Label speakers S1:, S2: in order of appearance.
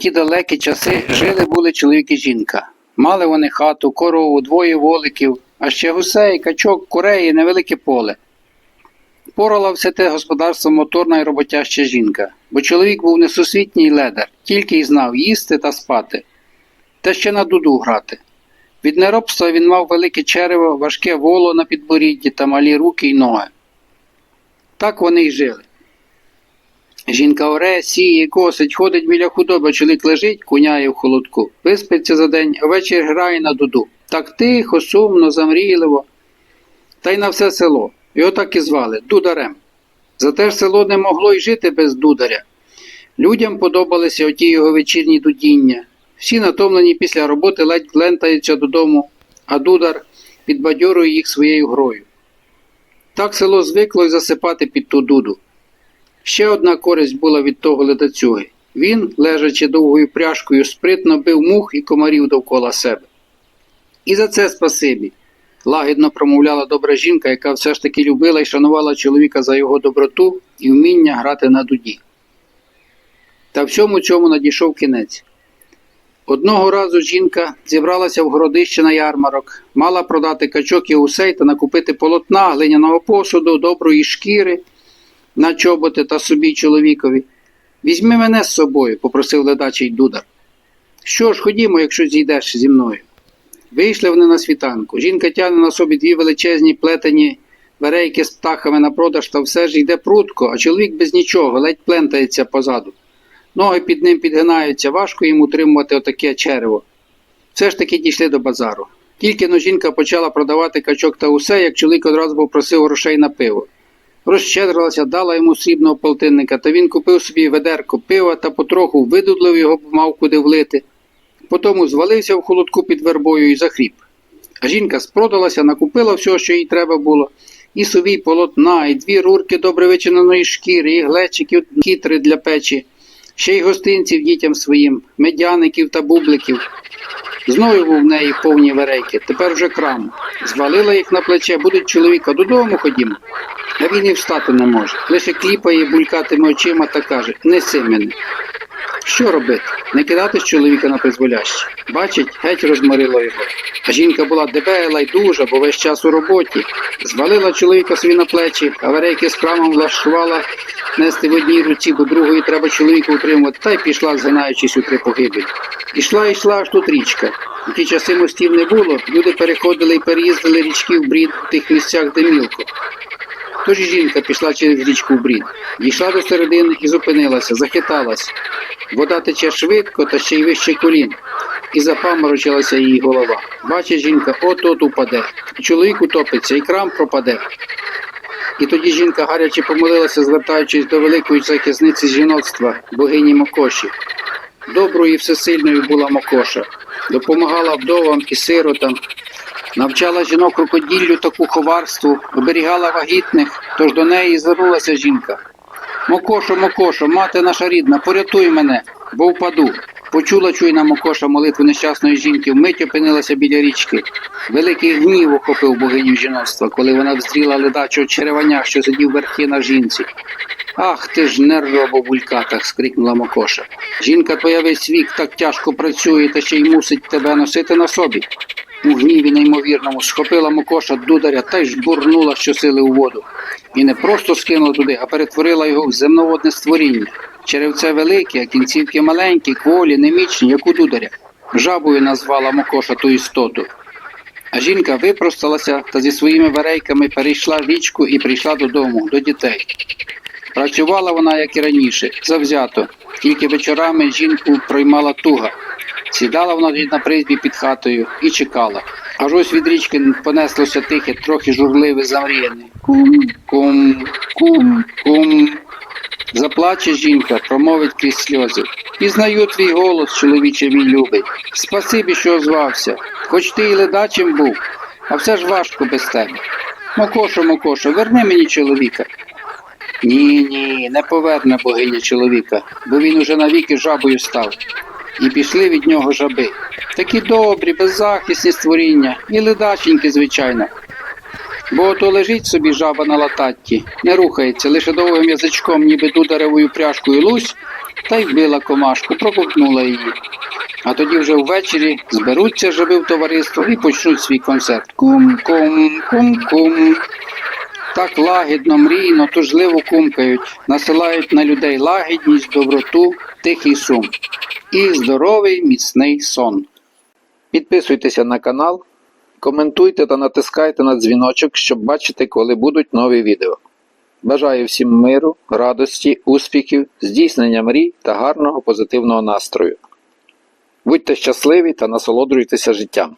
S1: ті далекі часи жили були чоловік і жінка. Мали вони хату, корову, двоє воликів, а ще гусей, качок, курей і невелике поле. Порала все те господарство моторна і роботяща жінка, бо чоловік був несусвітній ледар, тільки й знав їсти та спати, та ще на дуду грати. Від неробства він мав велике черево, важке воло на підборідді та малі руки й ноги. Так вони й жили. Жінка оре, сіє, косить, ходить біля худоби, чоловік лежить, куняє в холодку. Виспиться за день, ввечері грає на дуду. Так тихо, сумно, замрійливо. Та й на все село. Його так і звали Дударем. Зате ж село не могло й жити без дударя. Людям подобалися оті його вечірні дудіння. Всі натомлені після роботи ледь лентаються додому, а дудар підбадьорує їх своєю грою. Так село звикло й засипати під ту дуду. Ще одна користь була від того ледацюги. Він, лежачи довгою пряжкою, спритно бив мух і комарів довкола себе. І за це спасибі, лагідно промовляла добра жінка, яка все ж таки любила і шанувала чоловіка за його доброту і вміння грати на дуді. Та всьому цьому надійшов кінець. Одного разу жінка зібралася в городище на ярмарок, мала продати качок і усей та накупити полотна, глиняного посуду, доброї шкіри на чоботи та собі чоловікові. Візьми мене з собою, попросив ледачий дудар. Що ж, ходімо, якщо зійдеш зі мною. Вийшли вони на світанку. Жінка тягне на собі дві величезні плетені верейки з птахами на продаж та все ж йде прутко, а чоловік без нічого, ледь плентається позаду. Ноги під ним підгинаються, важко йому утримувати отаке черево. Все ж таки дійшли до базару. Тільки но жінка почала продавати качок та усе, як чоловік одразу попросив грошей на пиво. Розщедрилася, дала йому срібного полтинника, та він купив собі ведерко пива та потроху видудлив його, мав куди влити. Потому звалився в холодку під вербою і захріп. А жінка спродалася, накупила всього, що їй треба було, і собі й полотна, і дві рурки добре вичиненої шкіри, і глечики, кітри для печі, ще й гостинців дітям своїм, медяників та бубликів. Знову був в неї повні верейки, тепер вже крам. Звалила їх на плече, будуть чоловіка додому ходімо. А він і встати не може. Лише кліпає, булькатиме очима та каже Неси мене. Що робити? Не кидати з чоловіка на призволяще. Бачить, геть розморило його. А жінка була дебела й дужа, бо весь час у роботі. Звалила чоловіка собі на плечі, а верейки з крамом влаштувала нести в одній руці, бо другої треба чоловіка утримувати, та й пішла, згинаючись у три погибель. Ішла, йшла аж тут річка. У ті часи мостів не було, люди переходили і переїздили річки в брід в тих місцях, де мілко. Тож жінка пішла через річку в брід, дійшла до середини і зупинилася, захиталась. Вода тече швидко та ще й вище колін, і запаморочилася її голова. Бачить жінка, от-от упаде, і чоловік утопиться, і крам пропаде. І тоді жінка гаряче помолилася, звертаючись до великої захисниці жіноцтва, богині Мокоші. Доброю і всесильною була Мокоша, допомагала вдовам і сиротам, навчала жінок рукоділлю та куховарству, оберігала вагітних, тож до неї звернулася жінка. Мокошо, Мокошо, мати наша рідна, порятуй мене, бо впаду. Почула чуйна Мокоша молитву нещасної жінки, вмить опинилася біля річки. Великий гнів охопив богиню жіноцтва, коли вона вздріла ледачого череваня, що сидів верхи на жінці. Ах ти ж нерробо булькатах, скрикнула Мокоша. Жінка твоя весь вік так тяжко працює та ще й мусить тебе носити на собі. У гніві неймовірному схопила Мокоша дударя та й жбурнула щосили у воду. І не просто скинула туди, а перетворила його в земноводне створіння. Черевце велике, а кінцівки маленькі, кволі, немічні, як у дударя. Жабою назвала Мокоша ту істоту. А жінка випросталася та зі своїми верейками перейшла річку і прийшла додому, до дітей. Працювала вона, як і раніше, завзято, тільки вечорами жінку проймала туга. Сідала вона на призбі під хатою і чекала. Аж ось від річки понеслося тихе, трохи журливе замріяне. Кум, кум, кум, кум. Заплаче жінка, промовить крізь сльози. Пізнаю твій голос, чоловіче мій любий. Спасибі, що озвався. Хоч ти і ледачим був, а все ж важко без тебе. Мокошо, Мокошо, верни мені чоловіка. Ні, ні, не поверне богиня чоловіка, бо він уже навіки жабою став. І пішли від нього жаби. Такі добрі, беззахисні створіння, і ледаченькі, звичайно. Бо ото лежить собі жаба на лататті, не рухається, лише довгим язичком, ніби дударевою пряжкою лусь, та й вбила комашку, проковтнула її. А тоді вже ввечері зберуться жаби в товариство і почнуть свій концерт. Кум-кум, кум-кум. Так лагідно, мрійно, тужливо кумкають, насилають на людей лагідність, доброту, тихий сум і здоровий міцний сон.
S2: Підписуйтеся на канал, коментуйте та натискайте на дзвіночок, щоб бачити, коли будуть нові відео. Бажаю всім миру, радості, успіхів, здійснення мрій та гарного позитивного настрою. Будьте щасливі та насолоджуйтеся життям.